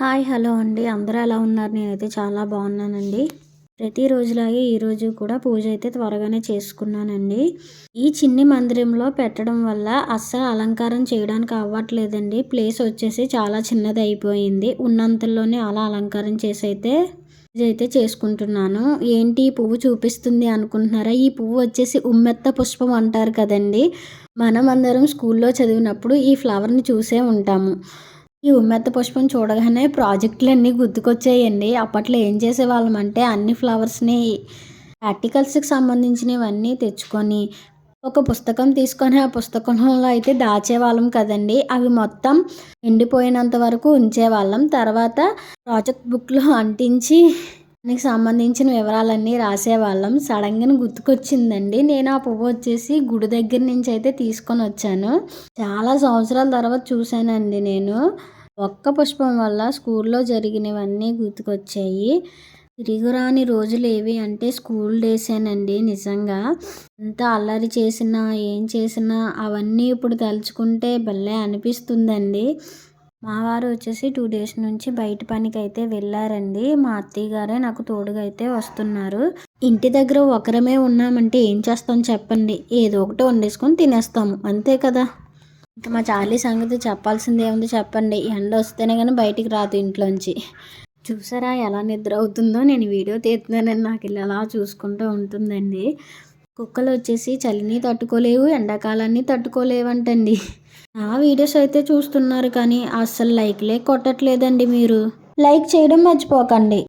Hi hello అండి. అందరూ ఎలా ఉన్నారు? నేనైతే చాలా బాగున్నానండి. ప్రతిరోజులాగే ఈరోజు కూడా పూజ అయితే త్వరగానే చేసుకున్నానండి. ఈ చిన్ని మందిరంలో పెట్టడం వల్ల అస్సలు అలంకారం చేయడానికి అవ్వట్లేదండి. ప్లేస్ వచ్చేసి చాలా చిన్నది అయిపోయింది. ఉన్నంతలోనే అలా అలంకారం చేసి అయితే అయితే చేసుకుంటున్నాను. ఏంటి? ఈ పువ్వు చూపిస్తుంది అనుకుంటున్నారా? ఈ పువ్వు వచ్చేసి ఉమ్మెత్త పుష్పం అంటారు కదండి. మనం అందరం స్కూల్లో చదివినప్పుడు ఈ ఫ్లవర్ని చూసే ఉంటాము. ఈ ఉమ్మెత్త పుష్పం చూడగానే ప్రాజెక్టులన్నీ గుర్తుకొచ్చాయండి. అప్పట్లో ఏం చేసేవాళ్ళం అంటే అన్ని ఫ్లవర్స్ని ప్రాక్టికల్స్కి సంబంధించినవన్నీ తెచ్చుకొని ఒక పుస్తకం తీసుకొని ఆ పుస్తకంలో అయితే దాచేవాళ్ళం కదండి. అవి మొత్తం ఎండిపోయినంత వరకు ఉంచేవాళ్ళం. తర్వాత ప్రాజెక్ట్ బుక్లో అంటించి దానికి సంబంధించిన వివరాలన్నీ రాసేవాళ్ళం. సడన్గా గుర్తుకొచ్చిందండి. నేను ఆ పువ్వు వచ్చేసి గుడి దగ్గర నుంచి అయితే తీసుకొని వచ్చాను. చాలా సంవత్సరాల తర్వాత చూశానండి నేను. ఒక్క పుష్పం వల్ల స్కూల్లో జరిగినవన్నీ గుర్తుకొచ్చాయి. తిరిగిరాని రోజులు ఏవి అంటే స్కూల్ డేసేనండి నిజంగా. ఎంత అల్లరి చేసినా ఏం చేసినా అవన్నీ ఇప్పుడు తలుచుకుంటే భలే అనిపిస్తుందండి. మా వారు వచ్చేసి టూ డేస్ నుంచి బయట పనికి అయితే వెళ్ళారండి. మా అత్తయ్య గారే నాకు తోడుగా అయితే వస్తున్నారు. ఇంటి దగ్గర ఒకరమే ఉన్నామంటే ఏం చేస్తాం చెప్పండి. ఏదో ఒకటి వండేసుకొని తినేస్తాము. అంతే కదా? ఇంకా మా చార్లీ సంగతి చెప్పాల్సింది ఏముంది చెప్పండి. ఎండ వస్తేనే కానీ బయటికి రాదు ఇంట్లోంచి. చూసారా ఎలా నిద్ర అవుతుందో? నేను వీడియో తీస్తున్నానని నాకు ఇలా అలా చూసుకుంటూ ఉంటుందండి. కుక్కలు వచ్చేసి చలిని తట్టుకోలేవు ఎండాకాలాన్ని తట్టుకోలేవంటండి. ఆ వీడియోస్ అయితే చూస్తున్నారు కానీ అస్సలు లైక్లే కొట్టట్లేదండి మీరు. లైక్ చేయడం మర్చిపోకండి.